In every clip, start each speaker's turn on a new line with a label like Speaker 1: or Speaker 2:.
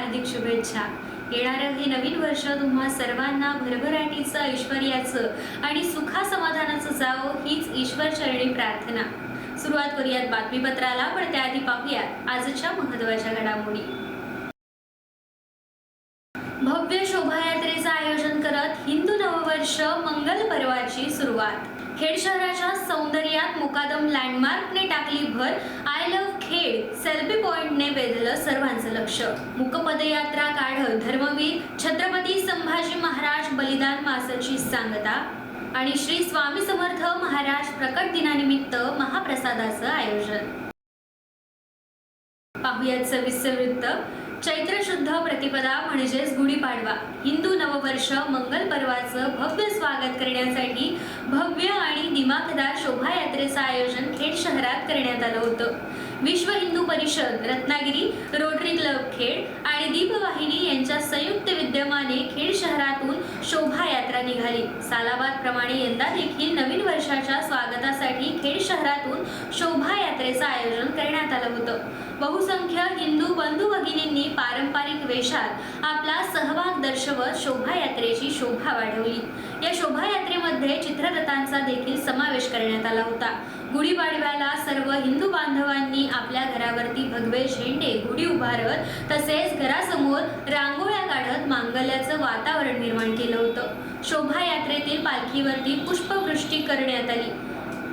Speaker 1: हार्दिक शुभेच्छा. येणारं हे नवीन वर्ष तुम्हा सर्वांना भरभराटीचं ऐश्वर्याचं आणि सुखा समाधानाचं जावं हीच ईश्वर चरणी प्रार्थना. सुरुवात करूयात बातमीपत्राला पण त्याआधी पाहूयात आजच्या महत्त्वाच्या घडामोडी. भव्य शोभायात्रेचं आयोजन करत हिंदू नववर्ष मंगल पर्वाची सुरुवात. खेड शहराच्या सौंदर्यात मुकादम लँडमार्कने टाकली भर. I love Khed. सेल्फी पॉइंटने वेधलं सर्वांचं लक्ष. मुकपदयात्रा काढत धर्मवीर. छत्रपती संभाजी महाराज बलिदान मासाची सांगता. आणि श्री स्वामी समर्थ महाराज प्रकट दिनानिमित्त महाप्रसादाचं आयोजन. पाहुयात सविस्तर वृत्त. चैत्र शुद्ध प्रतिपदा म्हणजेच गुढीपाडवा. हिंदू नववर्ष मंगल पर्वाचं भव्य स्वागत करण्यासाठी भव्य आणि दिमाखदार शोभायात्रेचं आयोजन खेड शहरात करण्यात आलं होतं. विश्व हिंदू परिषद रत्नागिरी क्लब खेड आणि दीपवाहिनी यांच्या संयुक्त विद्यमाने खेड शहरातून शोभायात्रा निघाली. सालाबाद प्रमाणे यंदा देखील नवीन वर्षाच्या स्वागतासाठी खेड शहरातून शोभायात्रेचं आयोजन करण्यात आलं होतं. बहुसंख्य हिंदू बंधू भगिनींनी पारंपरिक वेशात आपला सहभाग दर्शवत शोभायात्रेची शोभा वाढवली. या शोभायात्रेमध्ये चित्ररथांचा देखील समावेश करण्यात आला होता. गुढीपाडव्याला सर्व हिंदू बांधवांनी आपल्या घरावरती भगवे झेंडे गुढी उभारत तसेच घरासमोर रांगोळ्या काढत मांगल्याचं वातावरण निर्माण केलं होतं. शोभायात्रेतील पालखीवरती पुष्पवृष्टी करण्यात आली.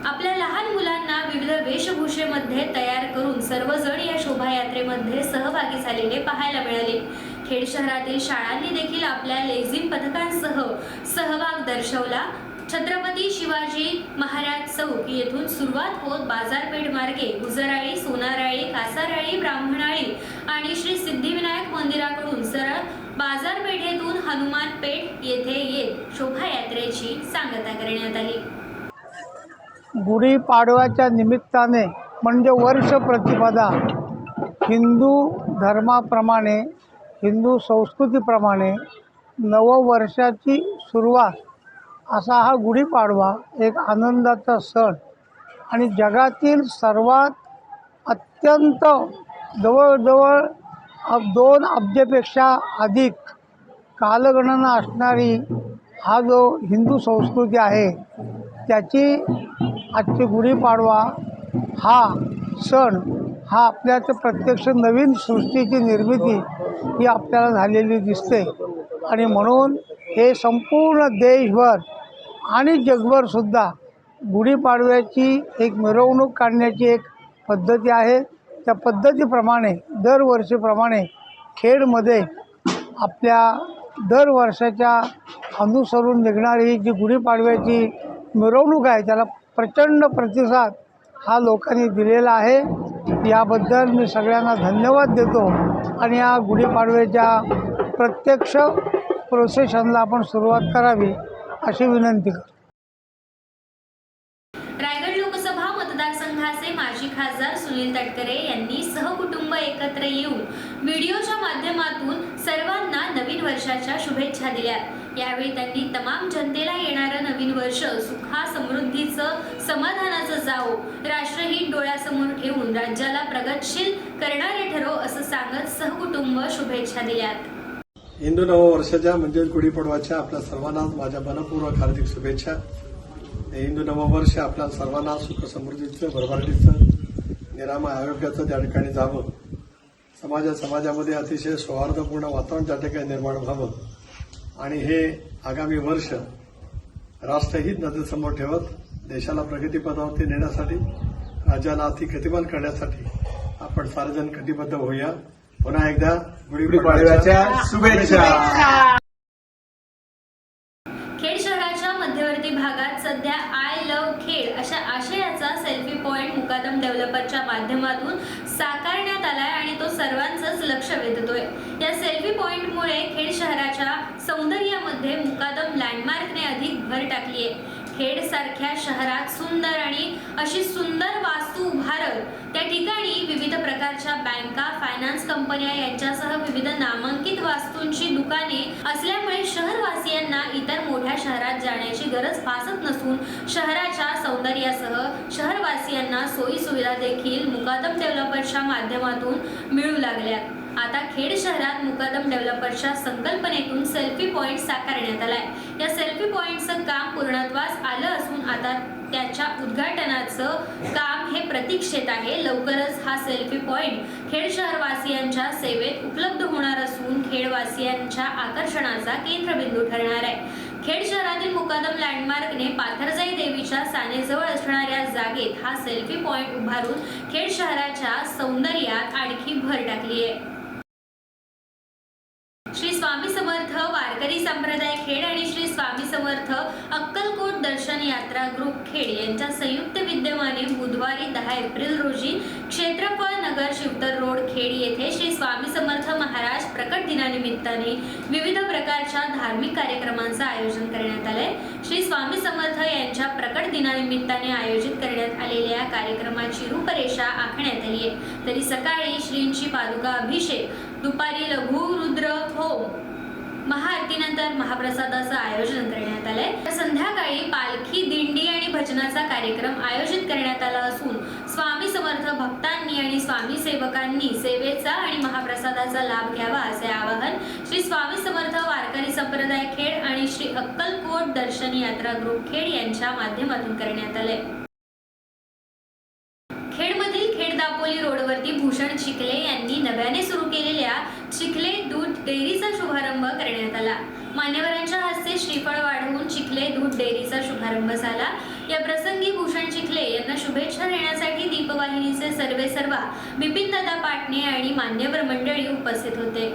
Speaker 1: आपल्या लहान मुलांना विविध वेशभूषेमध्ये तयार करून सर्वजण या शोभायात्रेमध्ये सहभागी झालेले पाहायला मिळाले. खेड शहरातील शाळांनी देखील आपल्या लेझिम पथकांसह सहभाग दर्शवला. छत्रपती शिवाजी महाराज चौक येथून सुरुवात होत बाजारपेठ मार्गे गुजराळी सोनाराळी कासाराळी ब्राह्मणाळी आणि श्री सिद्धिविनायक मंदिराकडून सरळ बाजारपेठेतून हनुमान पेठ येथे येत शोभायात्रेची सांगता करण्यात आली.
Speaker 2: गुढीपाडव्याच्या निमित्ताने म्हणजे वर्ष प्रतिपदा हिंदू धर्माप्रमाणे हिंदू संस्कृतीप्रमाणे नववर्षाची सुरुवात असा हा गुढीपाडवा एक आनंदाचा सण. आणि जगातील सर्वात अत्यंत जवळजवळ अब दोन अब्जेपेक्षा अधिक कालगणना असणारी हा जो हिंदू संस्कृती आहे त्याची आजची गुढीपाडवा हा सण हा आपल्याचं प्रत्यक्ष नवीन सृष्टीची निर्मिती ही आपल्याला झालेली दिसते. आणि म्हणून हे संपूर्ण देशभर आणि जगभरसुद्धा गुढीपाडव्याची एक मिरवणूक काढण्याची एक पद्धती आहे. त्या पद्धतीप्रमाणे दरवर्षीप्रमाणे खेडमध्ये आपल्या दर वर्षाच्या अनुसरून निघणारी जी गुढीपाडव्याची मिरवणूक आहे त्याला प्रचंड प्रतिसाद हा लोकांनी दिलेला आहे. याबद्दल मी सगळ्यांना धन्यवाद देतो आणि या गुढीपाडव्याच्या प्रत्यक्ष प्रोसेशनला आपण सुरुवात करावी. अशी विनंती करतो.
Speaker 1: रायगड लोकसभा मतदारसंघाचे माजी खासदार सुनील तटकरे यांनी सहकुटुंब एकत्र येऊन व्हिडिओच्या माध्यमातून सर्वांना नवीन वर्षाच्या शुभेच्छा दिल्या. यावेळी त्यांनी तमाम जनतेला येणारं नवीन वर्ष सुखा समृद्धीचं समाधानाचं जावो राष्ट्रहित डोळ्यासमोर ठेवून राज्याला प्रगतशील करणारे ठरो असं सांगत सहकुटुंब शुभेच्छा दिल्यात.
Speaker 3: हिंदू नववर्षाच्या म्हणजे गुढीपाडवाच्या आपल्या सर्वांना माझ्या मनपूर्वक हार्दिक शुभेच्छा. हिंदू नववर्ष आपल्या सर्वांना सुख समृद्धीचं भरभराटीचं निरामय आरोग्याचं त्या ठिकाणी जावं. समाजा समाजामध्ये अतिशय सौहार्दपूर्ण वातावरण त्या ठिकाणी निर्माण व्हावं. आणि हे आगामी वर्ष राष्ट्रहित नजरेसमोर ठेवत देशाला प्रगतीपथावरती नेण्यासाठी राज्याला अति गतिमान करण्यासाठी आपण सार्वजन कटिबद्ध होऊया. पुन्हा एकदा
Speaker 4: गुढीपाडव्याच्या शुभेच्छा.
Speaker 1: खेड शहराच्या मध्यवर्ती भागात सध्या आय लव्ह खेड अशा आशयाचा सेल्फी पॉइंट मुकादम डेव्हलपरच्या माध्यमातून साकारण्यात आलाय आणि तो सर्वांचंच लक्ष वेधतोय. या सेल्फी पॉइंटमुळे खेड शहराच्या सौंदर्यामध्ये मुकादम लँडमार्कने अधिक भर टाकली आहे खेड सारख्या शहरात सुंदर आणि अशी सुंदर वास्तू उभारत त्या ठिकाणी विविध बँका फायनान्स कंपन्या यांच्यासह विविध नामांकित वास्तूंची दुकाने असल्यामुळे शहरवासियांना इतर मोठ्या शहरात जाण्याची गरज भासत नसून शहराच्या सौंदर्यासह शहरवासियांना सोयी सुविधा देखील मुकादम डेव्हलपर्सच्या माध्यमातून मिळू लागल्या. आता खेड शहरात मुकादम डेव्हलपर्सच्या संकल्पनेतून सेल्फी पॉईंट साकारण्यात आलाय. या सेल्फी पॉईंटचं काम पूर्णत्वास आलं असून आता त्याच्या उद्घाटनाचं काम हे प्रतीक्षेत आहे. लवकरच हा सेल्फी पॉईंट खेड शहरवासियांच्या सेवेत उपलब्ध होणार असून खेडवासियांच्या आकर्षणाचा केंद्रबिंदू ठरणार आहे. खेड शहरातील मुकादम लँडमार्कने पाथरजाई देवीच्या सानेजवळ असणाऱ्या जागेत हा सेल्फी पॉईंट उभारून खेड शहराच्या सौंदर्यात आणखी भर टाकली आहे श्री स्वामी समर्थ वारकरी संप्रदाय खेड आणि श्री स्वामी समर्थ अक्कलकोट दर्शन यात्रा ग्रुप खेड यांच्या संयुक्त विद्यमाने बुधवारी दहा एप्रिल रोजी क्षेत्रफळ नगर शिवतर रोड खेड येथे श्री स्वामी समर्थ महाराज प्रकट दिनानिमित्ताने विविध प्रकारच्या धार्मिक कार्यक्रमांचं आयोजन करण्यात आलंय. श्री स्वामी समर्थ यांच्या प्रकट दिनानिमित्ताने आयोजित करण्यात आलेल्या कार्यक्रमाची रूपरेषा आखण्यात आली आहे तरी सकाळी श्रींची पादुका अभिषेक दुपारी लघु रुद्र होम महाआरतीनंतर महाप्रसादाचं आयोजन करण्यात आलंय. तर संध्याकाळी पालखी दिंडी आणि भजनाचा कार्यक्रम आयोजित करण्यात आला असून स्वामी समर्थ भक्तांनी आणि स्वामी सेवकांनी सेवेचा आणि महाप्रसादाचा लाभ घ्यावा असे आवाहन श्री स्वामी समर्थ वारकरी संप्रदाय खेड आणि श्री अक्कलकोट दर्शन यात्रा ग्रुप खेड यांच्या माध्यमातून करण्यात आले. खेडमधील खेड दापोली रोडवरती भूषण चिखले यांनी नव्याने सुरू केलेल्या चिखले दूध डेअरीचा शुभारंभ करण्यात आला. मान्यवरांच्या हस्ते श्रीफळ वाढवून चिखले दूध डेअरीचा शुभारंभ झाला. या प्रसंगी भूषण चिखले यांना शुभेच्छा देण्यासाठी दीपवाहिनीचे सर्वे सर्वा बिपिनदादा पाटणे आणि मान्यवर मंडळी उपस्थित होते.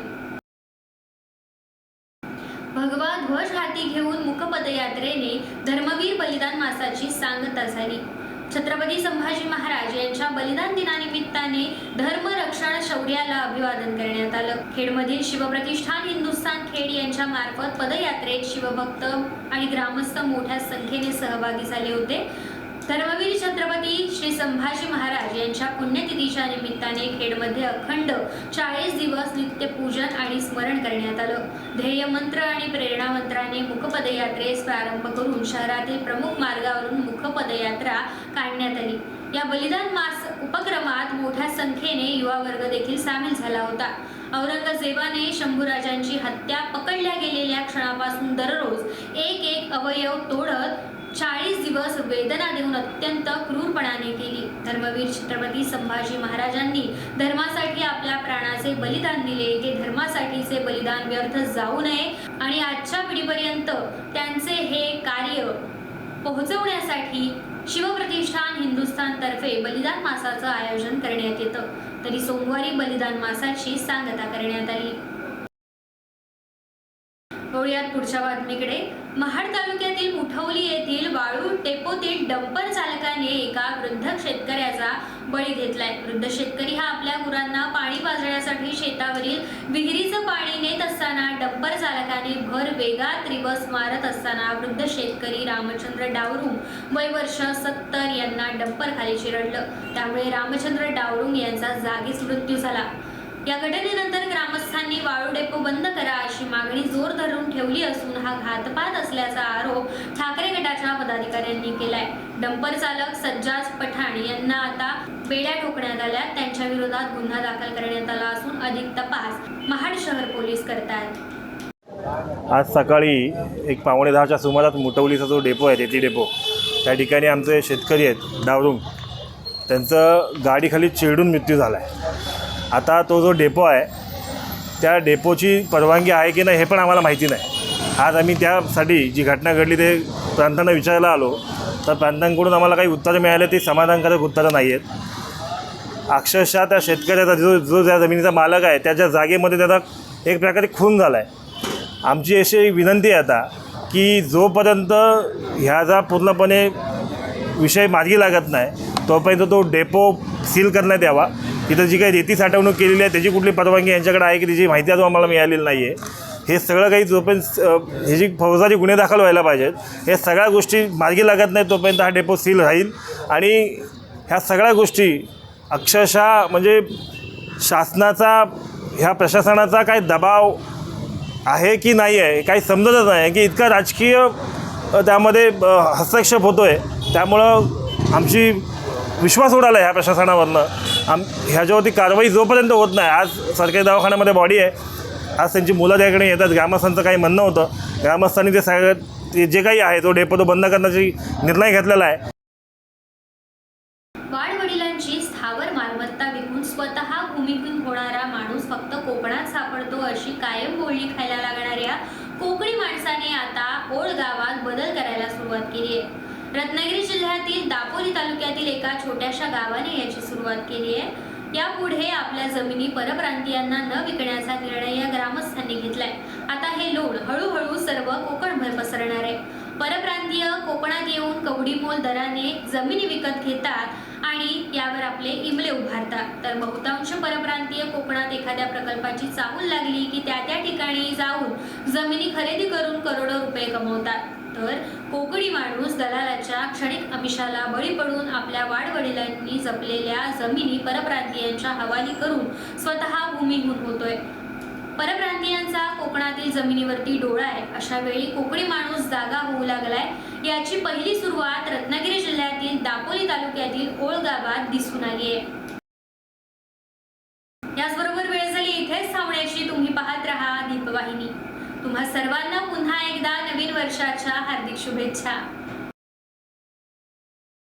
Speaker 1: भगवा ध्वज हाती घेऊन मुखपदयात्रेने धर्मवीर बलिदान मासाची सांगता झाली. छत्रपती संभाजी महाराज यांच्या बलिदान दिनानिमित्ताने धर्मरक्षण शौर्याला अभिवादन करण्यात आलं. खेडमधील शिवप्रतिष्ठान हिंदुस्थान खेड यांच्या मार्फत पदयात्रेत शिवभक्त आणि ग्रामस्थ मोठ्या संख्येने सहभागी झाले होते. धर्मवीर छत्रपती श्री संभाजी महाराज यांच्या पुण्यतिथीच्या निमित्ताने खेडमध्ये अखंड चाळीस दिवस नित्यपूजन आणि स्मरण करण्यात आलं. ध्येयमंत्र आणि प्रेरणामंत्राने मुखपदयात्रेस प्रारंभ करून शहरातील प्रमुख मार्गावरून मुखपदयात्रा काढण्यात आली. या बलिदान मास उपक्रमात मोठ्या संख्येने युवा वर्ग देखील सामील झाला होता. औरंगजेबाने शंभूराजांची हत्या पकडल्या गेलेल्या क्षणापासून दररोज एक एक अवयव तोडत चाळीस दिवस वेदना देऊन अत्यंत क्रूरपणाने केली. धर्मवीर छत्रपती संभाजी महाराजांनी धर्मासाठी आपल्या प्राणाचे बलिदान दिले. हे धर्मासाठीचे बलिदान व्यर्थ जाऊ नये आणि आजच्या पिढीपर्यंत त्यांचे हे कार्य पोहोचवण्यासाठी शिवप्रतिष्ठान हिंदुस्थान तर्फे बलिदान मासाचं आयोजन करण्यात येतं. तरी सोमवारी बलिदान मासाची सांगता करण्यात आली. वळूयात पुढच्या बातमीकडे. महाड तालुक्यातील मुठवली येथील वाळू डेपोतील डंपर चालकाने एका वृद्ध शेतकऱ्याचा बळी घेतलाय. वृद्ध शेतकरी हा आपल्या गुरांना पाणी पाजण्यासाठी शेतावरील विहिरीचं पाणी नेत असताना डंपर चालकाने भर वेगात रिवर्स मारत असताना वृद्ध शेतकरी रामचंद्र डावरुंग वय वर्ष सत्तर यांना डंपर खाली चिरडलं त्यामुळे रामचंद्र डावरुंग यांचा जागीच मृत्यू झाला. या घटनेनंतर ग्रामस्थांनी वाळू डेपो बंद करा अशी मागणी जोर धरून ठेवली असून हा घातपात असल्याचा आरोप ठाकरे गटाच्या पदाधिकाऱ्यांनी केलाय. डंपर चालक सज्जाज पठाण यांना आता बेड्या ठोकण्यात आल्या. त्यांच्या विरोधात गुन्हा दाखल करण्यात आला असून अधिक तपास महाड शहर पोलीस करतात
Speaker 5: आज सकाळी एक पावणे दहाच्या सुमारास मुटवलीचा जो डेपो आहे तेथी डेपो त्या ठिकाणी आमचे शेतकरी आहेत डावरुंग त्यांचं गाडीखाली चिरडून मृत्यू झाला आहे आता तो जो डेपो आहे त्या डेपोची परवानगी आहे की नाही हे पण आम्हाला माहिती नाही. आज आम्ही त्यासाठी जी घटना घडली ते प्रांतांना विचारायला आलो तर प्रांतांकडून आम्हाला काही उत्तरं मिळाले ती समाधानकारक उत्तरं नाही आहेत अक्षरशः त्या शेतकऱ्याचा जो जो ज्या जमिनीचा मालक आहे त्याच्या जागेमध्ये त्याचा एक प्रकारे खून झाला आहे आमची अशी विनंती आहे आता की जोपर्यंत ह्याचा पूर्णपणे विषय मार्गी लागत नाही तोपर्यंत तो डेपो सील करण्यात यावा. तिथं जी काही रेती साठवणूक केलेली आहे त्याची कुठली परवानगी यांच्याकडे आहे की त्याची माहिती अजून आम्हाला मिळालेली नाही आहे हे सगळं काही जोपर्यंत हे ह्याची फौजदारी गुन्हे दाखल व्हायला पाहिजेत हे सगळ्या गोष्टी मार्गी लागत नाही तोपर्यंत हा डेपो सील राहील. आणि ह्या सगळ्या गोष्टी अक्षरशः म्हणजे शासनाचा ह्या प्रशासनाचा काय दबाव आहे की नाही आहे काही समजतच नाही. की इतका राजकीय त्यामध्ये हस्तक्षेप होतो आहे त्यामुळं आमची विश्वास उडाला आहे ह्या प्रशासनावरनं. आम ह्याच्यावरती कारवाई जोपर्यंत होत नाही आज सरकारी दवाखान्यामध्ये बॉडी आहे आज त्यांची मुलं त्याकडे येतात ग्रामस्थांचं काही म्हणणं होतं ग्रामस्थांनी ते सगळं ते जे काही आहे तो डेपो तो बंद करण्याची निर्णय घेतलेला आहे.
Speaker 1: वाडवडिलांची स्थावर मालमत्ता विकून स्वतः भूमिहीन होणारा माणूस फक्त कोकणात सापडतो अशी कायम बोलणी खायला लागणाऱ्या कोकणी माणसाने आता ओळ गावात बदल करायला सुरुवात केली आहे. रत्नागिरी जिल्ह्यातील दापोली तालुक्यातील एका छोट्याशा गावाने याची सुरुवात केली आहे. यापुढे आपल्या जमिनी परप्रांतीयांना न विकण्याचा निर्णय या ग्रामस्थांनी घेतलाय. आता हे लोण हळूहळू सर्व कोकणभर पसरणार आहे. परप्रांतीय कोकणात येऊन कवडीमोल दराने जमिनी विकत घेतात आणि यावर आपले इमले उभारतात. तर बहुतांश परप्रांतीय कोकणात एखाद्या प्रकल्पाची चाहूल लागली की त्या त्या ठिकाणी जाऊन जमिनी खरेदी करून करोडो रुपये कमवतात. तर कोकणी माणूस दलालाच्या क्षणिक अमिषाला बळी पडून आपल्या वाडवडिलांनी जपलेल्या जमिनी परप्रांतीयांच्या हवाली करून स्वतः भूमिहून होतोय. परप्रांतीयांचा कोकणातील जमिनीवरती डोळा आहे. अशा वेळी कोकणी माणूस जागा होऊ लागलाय. याची पहिली सुरुवात रत्नागिरी जिल्ह्यातील दापोली तालुक्यातील ओळ गावात दिसून आली आहे याचबरोबर वेळ झाली इथेच थांबण्याची तुम्ही पाहत राहा दीपवाहिनी तुम्हा सर्वांना पुन्हा एकदा नवीन वर्षाच्या हार्दिक शुभेच्छा.